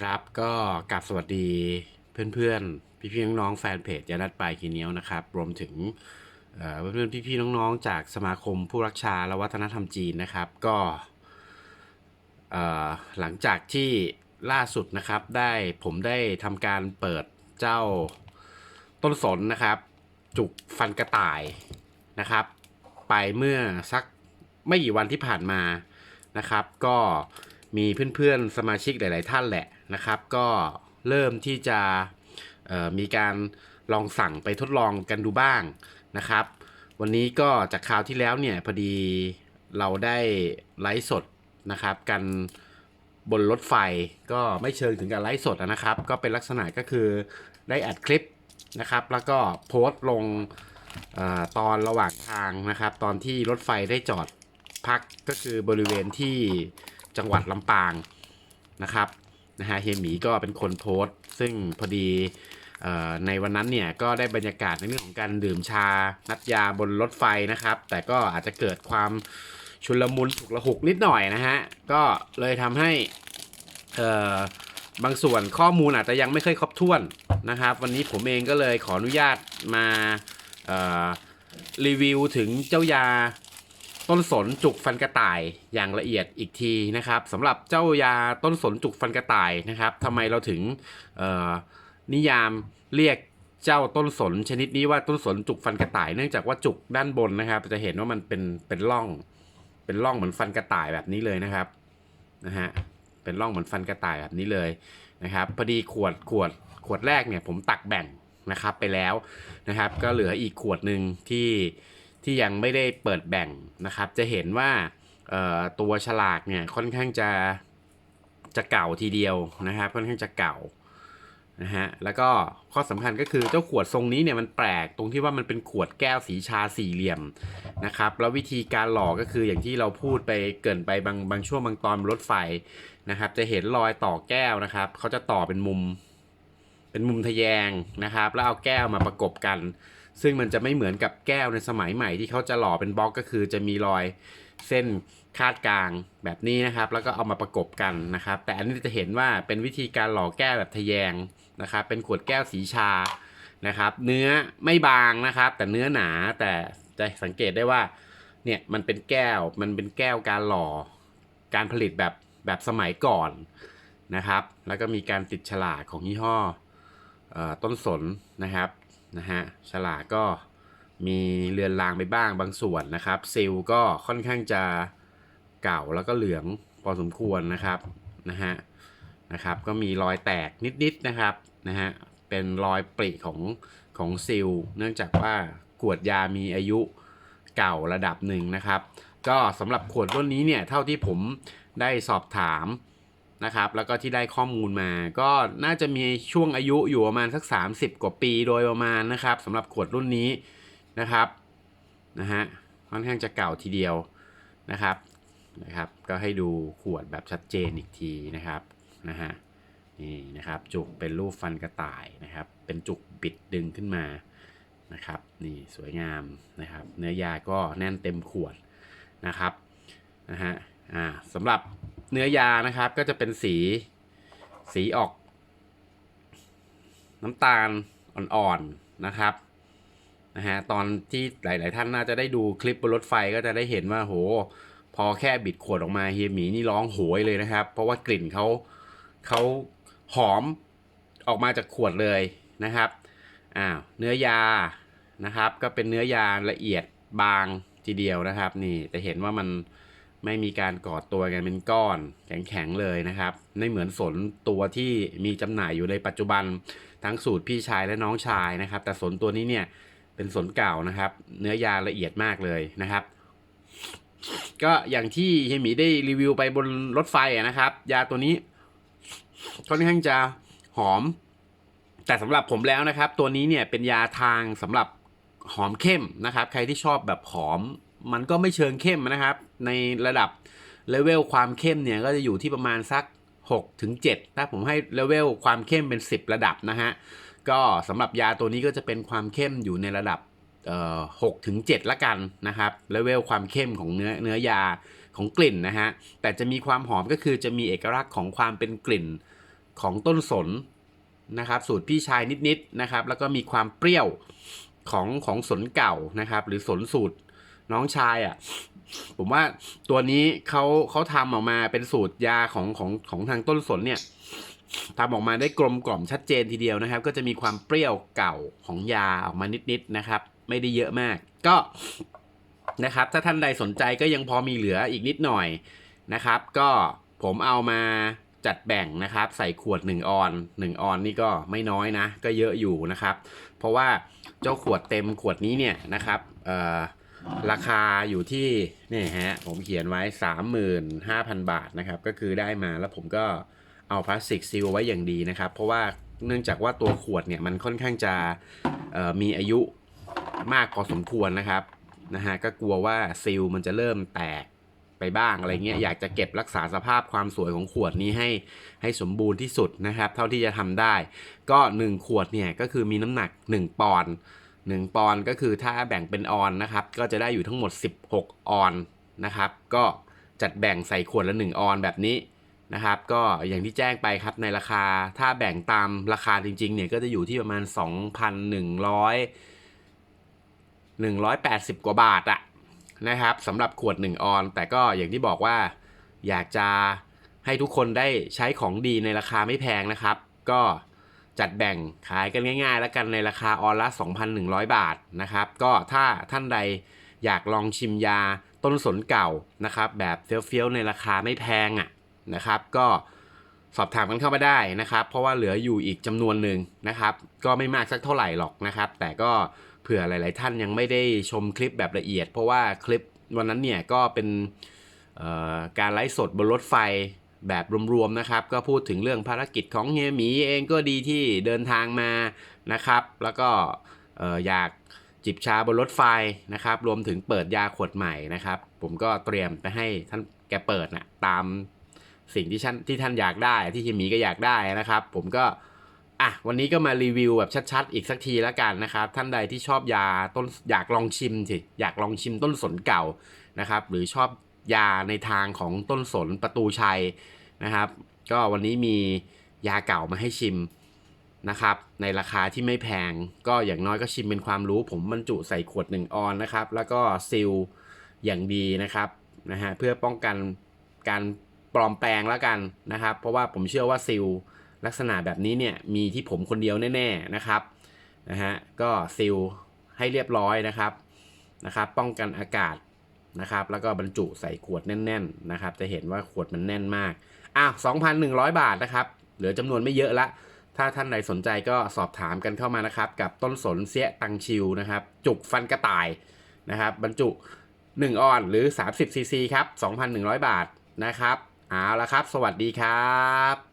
ครับก็กราบสวัสดีเพื่อนๆ พี่ๆน้องๆแฟนเพจยานัดปลายกีเนียวนะครับ รวมถึงเพื่อนๆพี่ๆน้องๆ จากสมาคมผู้รักชาและวัฒนธรรมจีนนะครับ ก็หลังจากที่ล่าสุดนะครับได้ผมได้ทำการเปิดเจ้าต้นสนนะครับ จุกฟันกระต่ายนะครับ ไปเมื่อสักไม่กี่วันที่ผ่านมานะครับ ก็ มีเพื่อนๆสมาชิกหลาย ๆ ท่านแหละนะครับ ก็เริ่มที่จะมีการลองสั่งไปทดลองกันดูบ้างนะครับ วันนี้ก็จากคราวที่แล้วเนี่ยพอดีเราได้ไลฟ์สดนะครับ กันบนรถไฟก็ไม่เชิงถึงกับไลฟ์สดนะครับ ก็เป็นลักษณะก็คือได้อัดคลิปนะครับ แล้วก็โพสต์ลงอตอนระหว่างทางนะครับ ตอนที่รถไฟได้จอดพักก็คือบริเวณที่ จังหวัดลำปางนะครับนะฮะเฮียหมีก็เป็นคนโพสต์ ซึ่งพอดีในวันนั้นเนี่ยก็ได้บรรยากาศในเรื่องของการดื่มชา นัดยาบนรถไฟนะครับ แต่ก็อาจจะเกิดความชุลมุนฉุกละหุกนิดหน่อยนะฮะ ก็เลยทำให้บางส่วนข้อมูลอาจจะยังไม่ค่อยครบถ้วนนะครับ วันนี้ผมเองก็เลยขออนุญาตมารีวิวถึงเจ้ายา ต้นสนจุกฟันกระต่ายอย่างละเอียดอีกทีนะครับสำหรับเจ้ายาต้นสนจุกฟันกระต่ายนะครับทำไมเราถึงนิยามเรียกเจ้าต้นสนชนิดนี้ว่าต้นสนจุกฟันกระต่าย เนื่องจากว่าจุกด้านบนนะครับ จะเห็นว่ามันเป็นเป็นร่อง เป็นร่องเหมือนฟันกระต่ายแบบนี้เลยนะครับนะฮะเป็นร่องเหมือนฟันกระต่ายแบบนี้เลยนะครับพอดีขวดขวดขวดแรกเนี่ยผมตักแบ่งนะครับไปแล้วนะครับ ก็เหลืออีกขวดหนึ่งที่ ที่ยังไม่ได้เปิดแบ่งนะครับ จะเห็นว่าตัวฉลากเนี่ยค่อนข้างจะจะเก่าทีเดียวนะครับค่อนข้างจะเก่านะฮะแล้วก็ข้อสำคัญก็คือเจ้าขวดทรงนี้เนี่ยมันแปลกตรงที่ว่ามันเป็นขวดแก้วสีชาสี่เหลี่ยมนะครับแล้ววิธีการหล่อก็คืออย่างที่เราพูดไปเกินไปบางบางช่วงบางตอนรถไฟนะครับ จะเห็นรอยต่อแก้วนะครับเขาจะต่อเป็นมุม เป็นมุมทะแยงนะครับ แล้วเอาแก้วมาประกบกัน ซึ่งมันจะไม่เหมือนกับแก้วในสมัยใหม่ที่เขาจะหล่อเป็นบล็อกก็คือจะมีรอยเส้นคาดกลางแบบนี้นะครับ แล้วก็เอามาประกบกันนะครับ แต่อันนี้จะเห็นว่าเป็นวิธีการหล่อแก้วแบบทะแยงนะครับ เป็นขวดแก้วสีชานะครับ เนื้อไม่บางนะครับ แต่เนื้อหนาแต่จะสังเกตได้ว่าเนี่ยมันเป็นแก้วมันเป็นแก้วการหล่อการผลิตแบบแบบสมัยก่อนนะครับ แล้วก็มีการติดฉลากของยี่ห้อออต้นสนนะครับ นะฮะฉลากก็มีเลือนลางไปบ้างบางส่วนนะครับซิลก็ค่อนข้างจะเก่าแล้วก็เหลืองพอสมควรนะครับนะฮะนะครับ ก็มีรอยแตกนิดๆนะครับนะฮะเป็นรอยปริของของซิลเนื่องจากว่าขวดยามีอายุเก่าระดับหนึ่งนะครับ ก็สำหรับขวดรุ่นนี้เนี่ยเท่าที่ผมได้สอบถาม นะครับแล้วก็ที่ได้ข้อมูลมา ก็น่าจะมีช่วงอายุอยู่ประมาณสัก 30 กว่าปีโดยประมาณนะครับสำหรับขวดรุ่นนี้นะครับนะฮะค่อนข้างจะเก่าทีเดียวนะครับนะครับก็ให้ดูขวดแบบชัดเจนอีกทีนะครับนะฮะนี่นะครับจุกเป็นรูปฟันกระต่ายนะครับ เป็นจุกบิดดึงขึ้นมานะครับนี่สวยงามนะครับ เนื้อยาก็แน่นเต็มขวดนะครับนะฮะอ่าสำหรับ เนื้อยานะครับ ก็จะเป็นสี สีออก น้ำตาลอ่อนๆนะครับนะฮะตอนที่หลาย ๆ ท่านน่าจะได้ดูคลิปบนรถไฟก็จะได้เห็นว่าโห พอแค่บิดขวดออกมาเฮียหมีนี่ร้องโหยเลยนะครับ เพราะว่ากลิ่นเขาเขาหอมออกมาจากขวดเลยนะครับอ้าวเนื้อยานะครับ ก็เป็นเนื้อยาละเอียดบางทีเดียวนะครับ นี่จะเห็นว่ามัน ไม่มีการกอดตัวกันเป็นก้อนแข็งๆเลยนะครับไม่เหมือนสนตัวที่มีจำหน่ายอยู่ในปัจจุบันทั้งสูตรพี่ชายและน้องชายนะครับ แต่สนตัวนี้เนี่ยเป็นสนเก่านะครับ เนื้อยาละเอียดมากเลยนะครับ ก็อย่างที่เฮมีได้รีวิวไปบนรถไฟนะครับ ยาตัวนี้ค่อนข้างจะหอม แต่สำหรับผมแล้วนะครับ ตัวนี้เนี่ยเป็นยาทางสำหรับหอมเข้มนะครับ ใครที่ชอบแบบหอม มันก็ไม่เชิงเข้มนะครับ ในระดับเลเวลความเข้มเนี่ยก็จะอยู่ที่ประมาณสัก6ถึง7ถ้าผมให้เลเวลความเข้มเป็น 10 ระดับนะฮะ ก็สำหรับยาตัวนี้ก็จะเป็นความเข้มอยู่ในระดับเอ่อ6ถึง7ละกันนะครับเลเวลความเข้มของเนื้อเนื้อยาของกลิ่นนะฮะ แต่จะมีความหอมก็คือจะมีเอกลักษณ์ของความเป็นกลิ่นของต้นสนนะครับสูตรพี่ชายนิดๆนะครับ แล้วก็มีความเปรี้ยวของของสนเก่านะครับ หรือสนสูตร น้องชายอะ่ะ ผมว่าตัวนี้เขาเขาทำออกมาเป็นสูตรยาของของของทางต้นสนเนี่ยทำออกมาได้กลมกล่อมชัดเจนทีเดียวนะครับ ก็จะมีความเปรี้ยวเก่าของยาออกมานิดๆนะครับ ไม่ได้เยอะมาก ก็นะครับ ถ้าท่านใดสนใจก็ยังพอมีเหลืออีกนิดหน่อยนะครับ ก็ผมเอามาจัดแบ่งนะครับ ใส่ขวด 1 ออน 1 ออนนี่ก็ไม่น้อยนะ ก็เยอะอยู่นะครับ เพราะว่าเจ้าขวดเต็มขวดนี้เนี่ยนะครับเอ่อ ราคาอยู่ที่นี่ฮะผมเขียนไว้ 35,000 บาทนะครับก็คือได้มาแล้วผมก็เอาพลาสติกซีลไว้อย่างดีนะครับ เพราะว่าเนื่องจากว่าตัวขวดเนี่ยมันค่อนข้างจะมีอายุมากพอสมควรนะครับนะฮะก็กลัวว่าซีลมันจะเริ่มแตกไปบ้างอะไรเงี้ยอยากจะเก็บรักษาสภาพความสวยของขวดนี้ให้ให้สมบูรณ์ที่สุดนะครับ เท่าที่จะทำได้ ก็ 1 ขวดเนี่ยก็คือมีน้ำหนัก 1 ปอนด์ 1 ปอนด์ก็คือถ้าแบ่งเป็นออนนะครับ ก็จะได้อยู่ทั้งหมด 16 ออนนะครับ ก็จัดแบ่งใส่ขวดละ 1 ออนแบบนี้นะครับ ก็อย่างที่แจ้งไปครับในราคาถ้าแบ่งตามราคาจริงๆเนี่ยก็จะอยู่ที่ประมาณ 2,100 180 กว่าบาทอะนะครับสำหรับขวด 1 ออน แต่ก็อย่างที่บอกว่าอยากจะให้ทุกคนได้ใช้ของดีในราคาไม่แพงนะครับ ก็ จัดแบ่งขายกันง่ายๆ แล้วกันในราคาออนละ 2,100 บาทนะครับ ก็ถ้าท่านใดอยากลองชิมยาต้นสนเก่านะครับ แบบเฟี้ยวๆในราคาไม่แพงอะนะครับ ก็สอบถามกันเข้ามาได้นะครับ เพราะว่าเหลืออยู่อีกจำนวนหนึ่งนะครับ ก็ไม่มากสักเท่าไหร่หรอกนะครับ แต่ก็เผื่อหลาย ๆ ท่านยังไม่ได้ชมคลิปแบบละเอียด เพราะว่าคลิปวันนั้นเนี่ยก็เป็นการไลฟ์สดบนรถไฟ แบบรวมๆนะครับ ก็พูดถึงเรื่องภารกิจของเฮียหมีเองก็ดีที่เดินทางมานะครับ แล้วก็เอ่ออยากจิบชาบนรถไฟนะครับ รวมถึงเปิดยาขวดใหม่นะครับ ผมก็เตรียมไปให้ท่านแกเปิดนะตามสิ่งที่ท่านที่ท่านอยากได้ที่เฮียหมีก็อยากได้นะครับ ผมก็อะวันนี้ก็มารีวิวแบบชัดๆ อีกสักทีแล้วกันนะครับ ท่านใดที่ชอบยาต้นอยากลองชิมสิอยากลองชิมต้นสนเก่านะครับ หรือชอบ ยาในทางของต้นสนประตูชัยนะครับ ก็วันนี้มียาเก่ามาให้ชิมนะครับ ในราคาที่ไม่แพง ก็อย่างน้อยก็ชิมเป็นความรู้ ผมบรรจุใส่ขวด1ออนนะครับ แล้วก็ซีลอย่างดีนะครับนะฮะเพื่อป้องกันการปลอมแปลงแล้วกันนะครับ เพราะว่าผมเชื่อว่าซีลลักษณะแบบนี้เนี่ยมีที่ผมคนเดียวแน่ๆนะครับนะฮะก็ซีลให้เรียบร้อยนะครับนะครับ ป้องกันอากาศ นะครับ แล้วก็บรรจุใส่ขวดแน่น ๆ นะครับ จะเห็นว่าขวดมันแน่นมาก อ้าว2,100 บาทนะครับ เหลือจำนวนไม่เยอะละ ถ้าท่านใดสนใจก็สอบถามกันเข้ามานะครับ กับต้นสนเสียตังชิวนะครับ จุกฟันกระต่ายนะครับ บรรจุ 1 ออนหรือ 30ซีซีครับ 2,100 บาทนะครับ เอาละครับ สวัสดีครับ